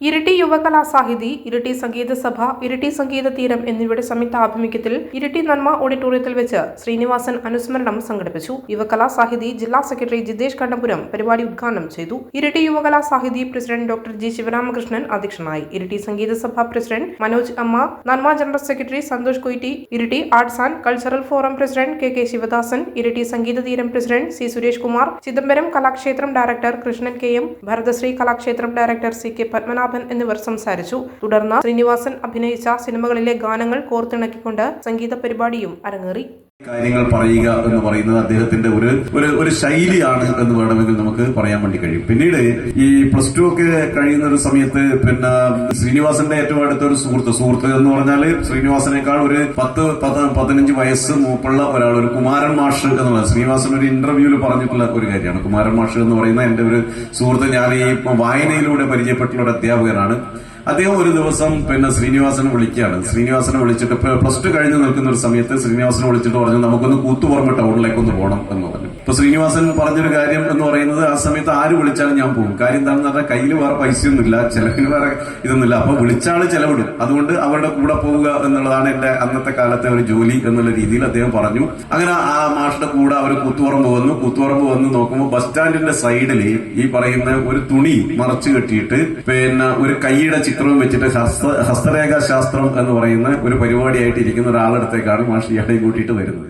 ഇരിട്ടി യുവകലാ സാഹിതി ഇരട്ടി സംഗീത സഭ ഇരട്ടി സംഗീത തീരം എന്നിവയുടെ സംയുക്ത ആഭിമുഖ്യത്തിൽ ഇരട്ടി നന്മ ഓഡിറ്റോറിയത്തിൽ വെച്ച് ശ്രീനിവാസൻ അനുസ്മരണം സംഘടിപ്പിച്ചു. യുവകലാ സാഹിതി ജില്ലാ സെക്രട്ടറി ജിതേഷ് കണ്ടപുരം പരിപാടി ഉദ്ഘാടനം ചെയ്തു. ഇരട്ടി Yuvakala Sahithi president doctor G Sivaramakrishnan അധ്യക്ഷനായി. ഇരട്ടി സംഗീത സഭ പ്രസിഡന്റ് മനോജ് അമ്മ നന്മ general secretary Santhosh കൊയ്റ്റി Iritty arts and cultural forum president K K Sivadasan Iritty Sangeetha Theeram president C Suresh Kumar Chidambaram Kalakshetram director Krishnan K M Bharathasree Kalakshetram director C K Padmanabhan എന്നിവർ സംസാരിച്ചു. തുടർന്ന് ശ്രീനിവാസൻ അഭിനയിച്ച സിനിമകളിലെ ഗാനങ്ങൾ കോർത്തിണക്കിക്കൊണ്ട് സംഗീത പരിപാടിയും അരങ്ങേറി. കാര്യങ്ങൾ പറയുക എന്ന് പറയുന്നത് അദ്ദേഹത്തിന്റെ ഒരു ഒരു ശൈലിയാണ് എന്ന് വേണമെങ്കിൽ നമുക്ക് പറയാൻ വേണ്ടി കഴിയും. പിന്നീട് ഈ പ്ലസ് ടു ഒക്കെ കഴിയുന്ന ഒരു സമയത്ത് പിന്നെ ശ്രീനിവാസന്റെ ഏറ്റവും അടുത്ത ഒരു സുഹൃത്ത് സുഹൃത്ത് എന്ന് പറഞ്ഞാൽ ശ്രീനിവാസനേക്കാൾ ഒരു പത്ത് പതിനഞ്ച് വയസ്സ് മൂപ്പുള്ള ഒരാൾ ഒരു കുമാരൻ മാഷ് എന്നുള്ളത് ശ്രീനിവാസൻ ഒരു ഇന്റർവ്യൂവിൽ പറഞ്ഞിട്ടുള്ള ഒരു കാര്യമാണ്. കുമാരൻ മാഷ് എന്ന് പറയുന്ന എന്റെ ഒരു സുഹൃത്ത് ഞാൻ ഈ വായനയിലൂടെ പരിചയപ്പെട്ടുള്ള ഒരു അധ്യാപകനാണ്. അദ്ദേഹം ഒരു ദിവസം പിന്നെ ശ്രീനിവാസനെ വിളിക്കുകയാണ്. ശ്രീനിവാസനെ വിളിച്ചിട്ട് പ്ലസ് ടു കഴിഞ്ഞ് നിൽക്കുന്ന ഒരു സമയത്ത് ശ്രീനിവാസനെ വിളിച്ചിട്ട് പറഞ്ഞു നമുക്കൊന്ന് കൂത്തുപുറമെ ടൗണിലേക്ക് ഒന്ന് പോകണം എന്ന് പറഞ്ഞു. ഇപ്പൊ ശ്രീനിവാസൻ പറഞ്ഞൊരു കാര്യം എന്ന് പറയുന്നത് ആ സമയത്ത് ആര് വിളിച്ചാലും ഞാൻ പോകും. കാര്യം എന്താണെന്ന് പറഞ്ഞാൽ കയ്യിൽ വേറെ പൈസയൊന്നുമില്ല ചെലവിന് വേറെ ഇതൊന്നുമില്ല. അപ്പൊ വിളിച്ചാൾ ചെലവിടും. അതുകൊണ്ട് അവരുടെ കൂടെ പോവുക എന്നുള്ളതാണ് എന്റെ അന്നത്തെ കാലത്തെ ഒരു ജോലി എന്നുള്ള രീതിയിൽ അദ്ദേഹം പറഞ്ഞു. അങ്ങനെ ആ മാഷിന്റെ കൂടെ അവർ കൂത്തുപറമ്പ് വന്നു. കൂത്തുപറമ്പ് വന്ന് നോക്കുമ്പോൾ ബസ് സ്റ്റാൻഡിന്റെ സൈഡിൽ ഈ പറയുന്ന ഒരു തുണി മറച്ചു കെട്ടിയിട്ട് പിന്നെ ഒരു കൈയുടെ ചിത്രവും വെച്ചിട്ട് ഹസ്ത ഹസ്തരേഖാ ശാസ്ത്രം എന്ന് പറയുന്ന ഒരു പരിപാടിയായിട്ട് ഇരിക്കുന്ന ഒരാളടുത്തേക്കാണ് മാഷ് ഇയാളെയും കൂട്ടിയിട്ട് വരുന്നത്.